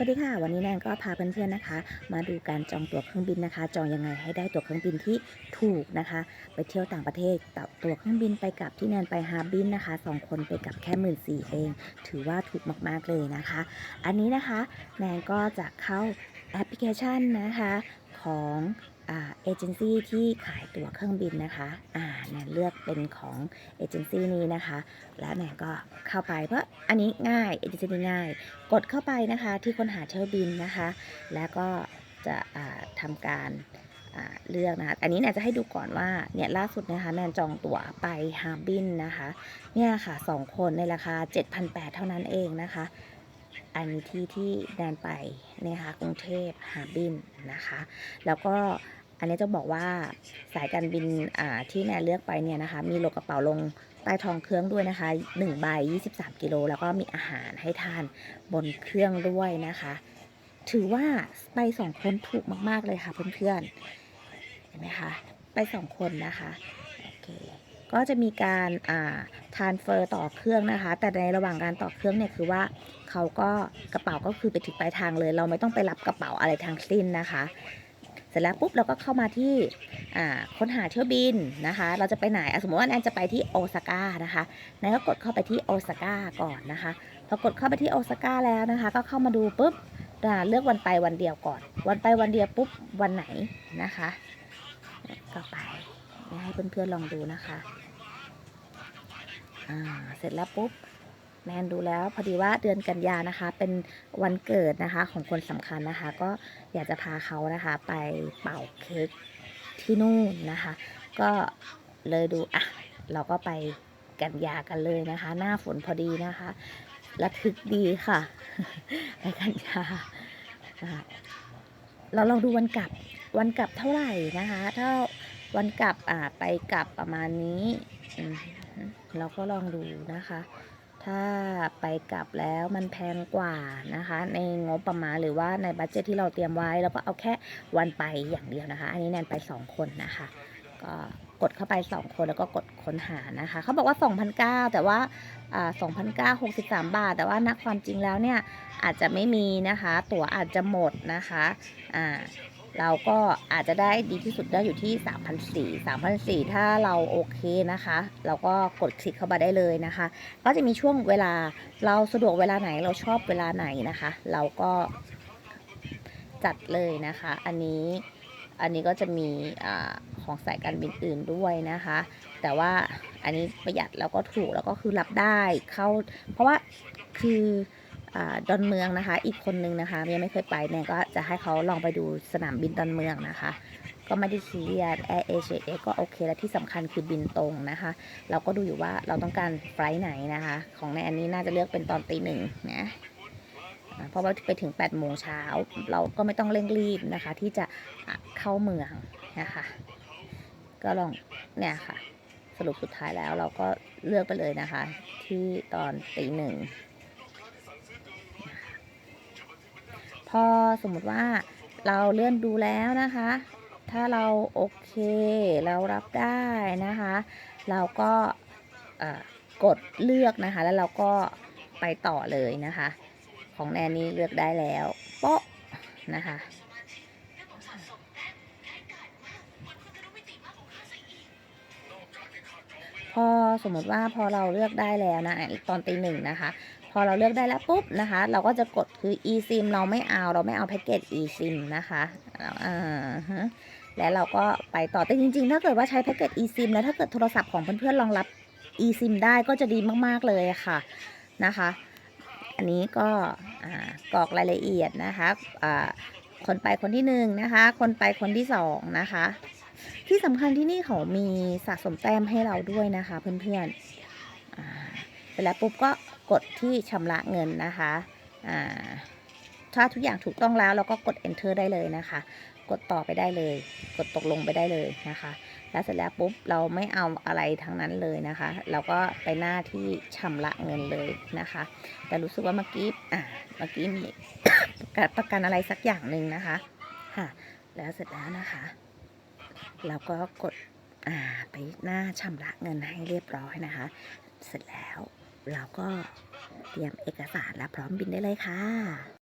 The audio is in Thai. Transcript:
สวัสดีค่ะ วันนี้แนนก็พาเพื่อนๆนะคะ มาดูการจองตั๋วเครื่องบินนะคะ จองยังไงให้ได้ตั๋วเครื่องบินที่ถูกนะคะ ไปเที่ยวต่างประเทศต่อตั๋วเครื่องบินไปกลับที่แนนไปฮาร์บินนะคะสองคนไปกลับแค่หมื่นสี่เอง ถือว่าถูกมากๆเลยนะคะ อันนี้นะคะแนนก็จะเข้าแอปพลิเคชันนะคะของ เอเจนซี่ที่ขายตั๋วเครื่องบินนะคะอ่าแนนเลือกเป็นของเอเจนซี่นี้นะคะ แล้วแนนก็เข้าไปเพราะอันนี้ง่ายเอเจนซี่นี้ง่าย กดเข้าไปนะคะที่ค้นหาเที่ยวบินนะคะ แล้วก็จะอ่าทำการเลือกนะคะ อันนี้แนนจะให้ดูก่อนว่าเนี่ยล่าสุดนะคะแนนจองตั๋วไปฮาร์บินนะคะ เนี่ยค่ะสองคนในราคา 7,800 เท่านั้นเองนะคะ อันนี้ที่ที่แนนไปนะคะกรุงเทพฮาร์บินนะคะ แล้วก็ อันนี้จะบอกว่าสายการบินที่แนนเลือกไปเนี่ยนะคะ มีโหลดกระเป๋าลงใต้ท้องเครื่องด้วยนะคะ1ใบ23 กิโล แล้วก็มีอาหารให้ทานบนเครื่องด้วยนะคะ ถือว่าไปสองคนถูกมาก ๆ เลยค่ะเพื่อนๆเห็นไหมคะไปสองคนนะคะโอเคก็จะมีการอ่าทานเฟอร์ต่อเครื่องนะคะ แต่ในระหว่างการต่อเครื่องเนี่ยคือว่าเขาก็กระเป๋าก็คือไปถึงปลายทางเลย เราไม่ต้องไปรับกระเป๋าอะไรทั้งสิ้นนะคะ เสร็จแล้วปุ๊บเราก็เข้ามาที่ค้นหาเที่ยวบินนะคะ เราจะไปไหนอะสมมติว่าแอนจะไปที่โอซาก้านะคะแอนก็กดเข้าไปที่โอซาก้าก่อนนะคะพอกดเข้าไปที่โอซาก้าแล้วนะคะ ก็เข้ามาดูปุ๊บเลือกวันไปวันเดียวก่อน วันไปวันเดียวปุ๊บวันไหนนะคะก็ไปให้เพื่อนๆลองดูนะคะ อ่า เสร็จแล้วปุ๊บ แนนดูแล้วพอดีว่าเดือนกันยานะคะ เป็นวันเกิดนะคะของคนสำคัญนะคะ ก็อยากจะพาเขานะคะไปเป่าเค้กที่นู่นนะคะ ก็เลยดูอะเราก็ไปกันยากันเลยนะคะ หน้าฝนพอดีนะคะระทึกดีค่ะไปกันยาอะเราลองดูวันกลับวันกลับเท่าไหร่นะคะ ถ้าวันกลับอ่าไปกลับประมาณนี้เราก็ลองดูนะคะ ถ้าไปกลับแล้วมันแพงกว่านะคะ ในงบประมาณหรือว่าในบัตเจตที่เราเตรียมไว้ แล้วก็เอาแค่วันไปอย่างเดียวนะคะ อันนี้แนนไป 2 คนนะคะ ก็กดเข้าไป 2 คนแล้วก็กดค้นหานะคะ เขาบอกว่า 2,009แต่ว่าอ่า2,963 บาท แต่ว่านักความจริงแล้วเนี่ย อาจจะไม่มีนะคะ ตั๋วอาจจะหมดนะคะอ่า เราก็อาจจะได้ดีที่สุดได้อยู่ที่ 3,400 3,400 ถ้าเราโอเคนะคะ เราก็กดคลิกเข้ามาได้เลยนะคะ ก็จะมีช่วงเวลาเราสะดวกเวลาไหนเราชอบเวลาไหนนะคะ เราก็จัดเลยนะคะ อันนี้อันนี้ก็จะมีอของสายการบินอื่นด้วยนะคะ แต่ว่าอันนี้ประหยัดแล้วก็ถูกแล้วก็คือรับได้เข้า เพราะว่าคือ ดอนเมืองนะคะ อีกคนนึงนะคะยังไม่เคยไปเนี่ยก็จะให้เขาลองไปดูสนามบินดอนเมืองนะคะ ก็ไม่ได้ซีเรียสแอร์เอเชียก็โอเคและที่สำคัญคือบินตรงนะคะ เราก็ดูอยู่ว่าเราต้องการไฟล์ไหนนะคะ ของในอันนี้น่าจะเลือกเป็นตอนตีหนึ่งนะเพราะว่าไปถึง8ปดโมงเช้าเราก็ไม่ต้องเร่งรีบนะคะ ที่จะเข้าเมืองนะคะ ก็ลองเนี่ยค่ะ สรุปสุดท้ายแล้วเราก็เลือกไปเลยนะคะ ที่ตอนตีหนึ่ง พอสมมุติว่าเราเลื่อนดูแล้วนะคะ ถ้าเราโอเคเรารับได้นะคะ เราก็กดเลือกนะคะ แล้วเราก็ไปต่อเลยนะคะ ของแนนนี้เลือกได้แล้วโป๊ะนะคะพอสมมติว่าพอเราเลือกได้แล้วนะตอนตีหนึ่งนะคะ พอเราเลือกได้แล้วปุ๊บนะคะ เราก็จะกดคือ eSIM เราไม่เอาเราไม่เอาแพ็กเกจ eSIM นะคะอ่าแล้วเราก็ไปต่อแต่จริงๆ ถ้าเกิดว่าใช้แพ็กเกจ eSIM แล้วถ้าเกิดโทรศัพท์ของเพื่อนๆรองรับ eSIM ได้ก็จะดีมากๆเลยค่ะนะคะ อันนี้ก็อ่ากรอกรายละเอียดนะคะอ่าคนไปคนที่หนึ่งนะคะ คนไปคนที่สองนะคะ ที่สำคัญที่นี่เขามีสะสมแต้มให้เราด้วยนะคะ เพื่อนๆอ่าเสร็จแล้วปุ๊บก็ กดที่ชำระเงินนะคะถ้าทุกอย่างถูกต้องแล้วเราก็กด enter ได้เลยนะคะ กดต่อไปได้เลย กดตกลงไปได้เลยนะคะ แล้วเสร็จแล้วปุ๊บเราไม่เอาอะไรทั้งนั้นเลยนะคะ เราก็ไปหน้าที่ชำระเงินเลยนะคะ แต่รู้สึกว่าเมื่อกี้อ่าเมื่อกี้มีประกันอะไรสักอย่างหนึ่งนะคะค่ะแล้วเสร็จแล้วนะคะเราก็กดอ่าไปหน้าชำระเงินให้เรียบร้อยนะคะ เสร็จแล้ว เราก็เตรียมเอกสารและพร้อมบินได้เลยค่ะ